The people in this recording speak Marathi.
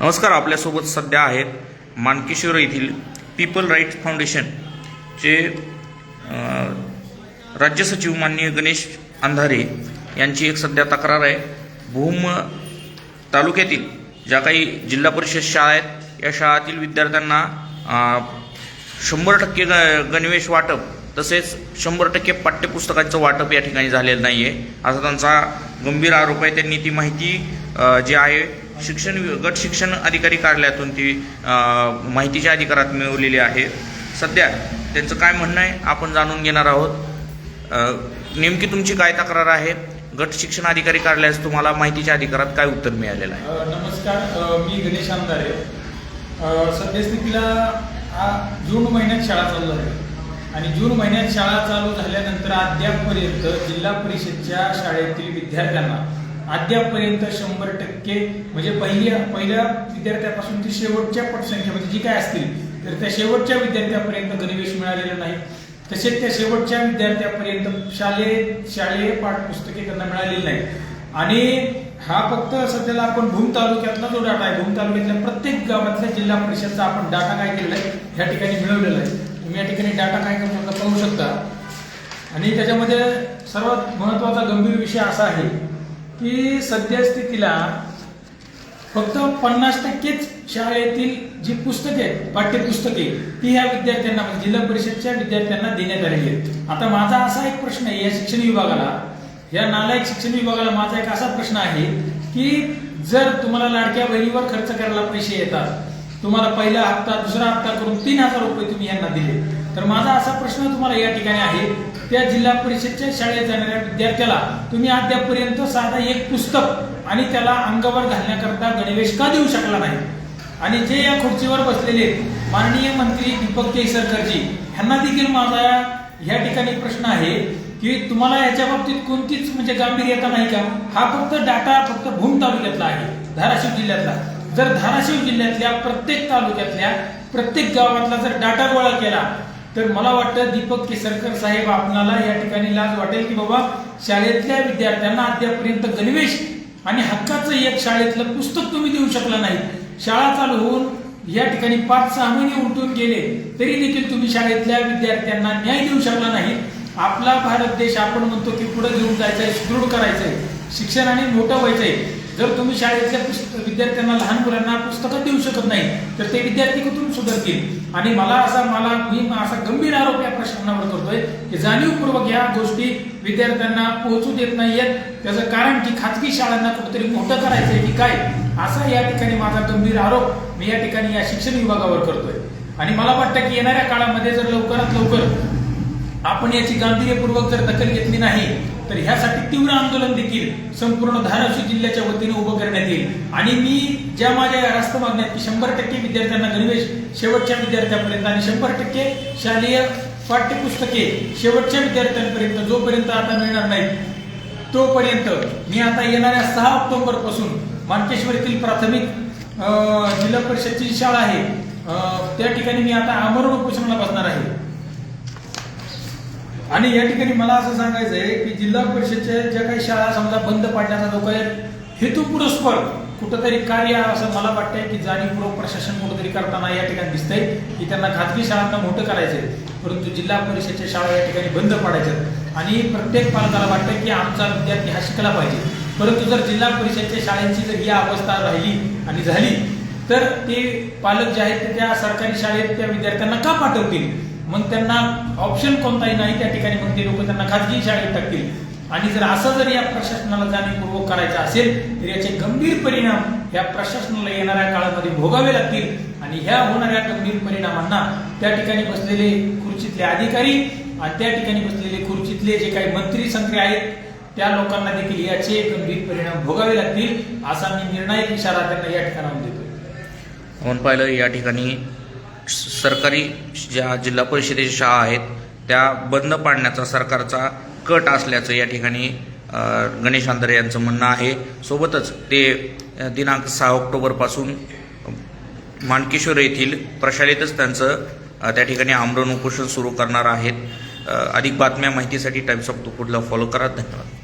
नमस्कार आपल्यासोबत सध्या आहेत मानकेश्वर येथील पीपल राईट फाउंडेशनचे चे राज्य सचिव माननीय गणेश अंधारे यांची एक सध्या तक्रार आहे. भूम तालुक्यातील ज्या काही जिल्हा परिषद शाळा आहेत या शाळातील विद्यार्थ्यांना शंभर टक्के ग गणवेश वाटप तसेच शंभर टक्के पाठ्यपुस्तकांचं वाटप या ठिकाणी झालेलं नाही आहे असा त्यांचा गंभीर आरोप आहे. त्यांनी ती माहिती जी आहे शिक्षण गट शिक्षण अधिकारी कार्यालयातून ती माहितीच्या अधिकारात मिळवलेली आहे. सध्या त्यांचं काय म्हणणं आहे आपण जाणून घेणार आहोत. नेमकी तुमची काय तक्रार आहे? गट शिक्षण अधिकारी कार्यालयास तुम्हाला माहितीच्या अधिकारात काय उत्तर मिळालेलं आहे? नमस्कार. मी गणेश आमदारे सद्यस्थितीला जून महिन्यात शाळा चालू आहे आणि जून महिन्यात शाळा चालू झाल्यानंतर अद्यापपर्यंत जिल्हा परिषदच्या शाळेतील विद्यार्थ्यांना अद्यापपर्यंत शंभर टक्के म्हणजे पहिल्या पहिल्या विद्यार्थ्यापासून ती शेवटच्या पटसंख्येमध्ये जी काय असतील तर त्या शेवटच्या विद्यार्थ्यापर्यंत गणवेश मिळालेला नाही. तसेच त्या शेवटच्या विद्यार्थ्यापर्यंत शालेय शालेय पाठपुस्तके त्यांना मिळालेली नाही आणि हा फक्त सध्याला आपण भूम तालुक्यातला जो डाटा आहे भूम तालुक्यातल्या प्रत्येक गावातल्या जिल्हा परिषदचा आपण डाटा काय केलेला आहे ह्या ठिकाणी मिळवलेला आहे. तुम्ही या ठिकाणी डाटा काय करू शकता पाहू शकता. आणि त्याच्यामध्ये सर्वात महत्त्वाचा गंभीर विषय असा आहे की सद्यस्थितीला फक्त पन्नास टक्केच शाळेतील जी पुस्तके आहेत पाठ्यपुस्तके ती ह्या विद्यार्थ्यांना म्हणजे जिल्हा परिषदच्या विद्यार्थ्यांना देण्यात आलेली आहेत. आता माझा असा एक प्रश्न आहे या शिक्षण विभागाला या नालायक शिक्षण विभागाला माझा एक असा प्रश्न आहे की जर तुम्हाला लाडक्या बहिणीवर खर्च करायला पैसे येतात तुम्हाला पहिला हप्ता दुसरा हप्ता करून तीन हजार रुपये तुम्ही यांना दिले. तर माझा असा प्रश्न तुम्हाला या ठिकाणी आहे. त्या जिल्हा परिषदच्या शाळेत जाणाऱ्या विद्यार्थ्याला तुम्ही अद्यापपर्यंत साधा एक पुस्तक आणि त्याला अंगावर घालण्याकरता गणवेश का देऊ शकला नाही? आणि जे या खुर्चीवर बसलेले माननीय मंत्री दीपक केसरकरजी ह्यांना देखील माझा या ठिकाणी प्रश्न आहे की तुम्हाला याच्या बाबतीत कोणतीच म्हणजे गांभीर्यता नाही का? हा फक्त डाटा फक्त भूम तालुक्यातला आहे धाराशिव जिल्ह्यातला. जर धाराशिव जिल्ह्यातल्या प्रत्येक तालुक्यातल्या प्रत्येक गावातला जर डाटा गोळा केला तर मला वाटतं दीपक केसरकर साहेब आपणाला या ठिकाणी लाज वाटेल की बाबा शाळेतल्या विद्यार्थ्यांना अद्यापर्यंत गणवेश आणि हक्काचं एक शाळेतलं पुस्तक तुम्ही देऊ शकला नाही. शाळा चालू होऊन या ठिकाणी पाच सहा महिने उलटून गेले तरी देखील तुम्ही शाळेतल्या विद्यार्थ्यांना न्याय देऊ शकला नाही. आपला भारत देश आपण म्हणतो की पुढे घेऊन जायचंय सुदृढ करायचंय. शिक्षणाने मोठं व्हायचंय. जर तुम्ही शाळेतल्या पुस्तक विद्यार्थ्यांना लहान मुलांना पुस्तकं देऊ शकत नाही तर ते विद्यार्थी कुठून सुधारतील? आणि मला असा मला मी असा गंभीर आरोप या प्रशासनावर करतोय की जाणीवपूर्वक या गोष्टी विद्यार्थ्यांना पोहोचू देत नाहीयेत. त्याचं कारण की खाजगी शाळांना कुठेतरी मोठं करायचंय की काय? असा या ठिकाणी माझा गंभीर आरोप मी या ठिकाणी या शिक्षण विभागावर करतोय. आणि मला वाटतं की येणाऱ्या काळामध्ये जर लवकरात लवकर आपण याची गांभीर्यपूर्वक जर दखल घेतली नाही तर ह्यासाठी तीव्र आंदोलन देखील संपूर्ण धाराशिव जिल्ह्याच्या वतीने उभं करण्यात येईल. आणि मी ज्या माझ्या या रास्त मागण्यात की शंभर टक्के विद्यार्थ्यांना गणवेश शेवटच्या विद्यार्थ्यापर्यंत आणि शंभर टक्के शालेय पाठ्यपुस्तके शेवटच्या विद्यार्थ्यांपर्यंत जोपर्यंत आता मिळणार नाही तोपर्यंत मी आता येणाऱ्या सहा ऑक्टोबरपासून मानकेश्वर येथील प्राथमिक जिल्हा परिषदची शाळा आहे त्या ठिकाणी मी आता आमरण उपोषणाला बसणार आहे. आणि या ठिकाणी मला असं सांगायचं आहे की जिल्हा परिषदच्या ज्या काही शाळा समजा बंद पाडण्याचा जो काही हेतू पुरस्पर कुठंतरी कार्य असं मला वाटतंय की जाणीवपूर्वक प्रशासन कुठंतरी करताना या ठिकाणी दिसतंय की त्यांना खाजगी शाळांना मोठं करायचंय परंतु जिल्हा परिषदच्या शाळा या ठिकाणी बंद पाडायच्यात आणि प्रत्येक पालकाला वाटतं की आमचा विद्यार्थी हा शिकला पाहिजे. परंतु जर जिल्हा परिषदच्या शाळेची जर ही अवस्था राहिली आणि झाली तर ते पालक जे आहेत ते त्या सरकारी शाळेत त्या विद्यार्थ्यांना का पाठवतील? मग त्यांना ऑप्शन कोणताही नाही त्या ठिकाणी मग ते लोक त्यांना खाजगी शाळेत टाकतील. आणि जर असं जर या प्रशासनाला जाणीवपूर्वक करायचं असेल तर याचे गंभीर परिणाम या प्रशासनाला येणाऱ्या काळामध्ये भोगावे लागतील. आणि ह्या होणाऱ्या गंभीर परिणामांना त्या ठिकाणी बसलेले खुर्चीतले अधिकारी आणि त्या ठिकाणी बसलेले खुर्चीतले जे काही मंत्री संत्री आहेत त्या लोकांना देखील याचे गंभीर परिणाम भोगावे लागतील असा मी निर्णायक इशारा त्यांना या ठिकाणाहून देतोय. आपण पाहिलं या ठिकाणी सरकारी ज्या जिल्हा परिषदेच्या शाळा आहेत त्या बंद पाडण्याचा सरकारचा कट असल्याचं या ठिकाणी गणेश आंधरे यांचं म्हणणं आहे. सोबतच ते दिनांक सहा ऑक्टोबरपासून मानकेश्वर येथील प्रशालेतच त्यांचं त्या ठिकाणी आमरण उपोषण सुरू करणार आहेत. अधिक बातम्या माहितीसाठी टाइम्स ऑफ द फूडला फॉलो करा. धन्यवाद.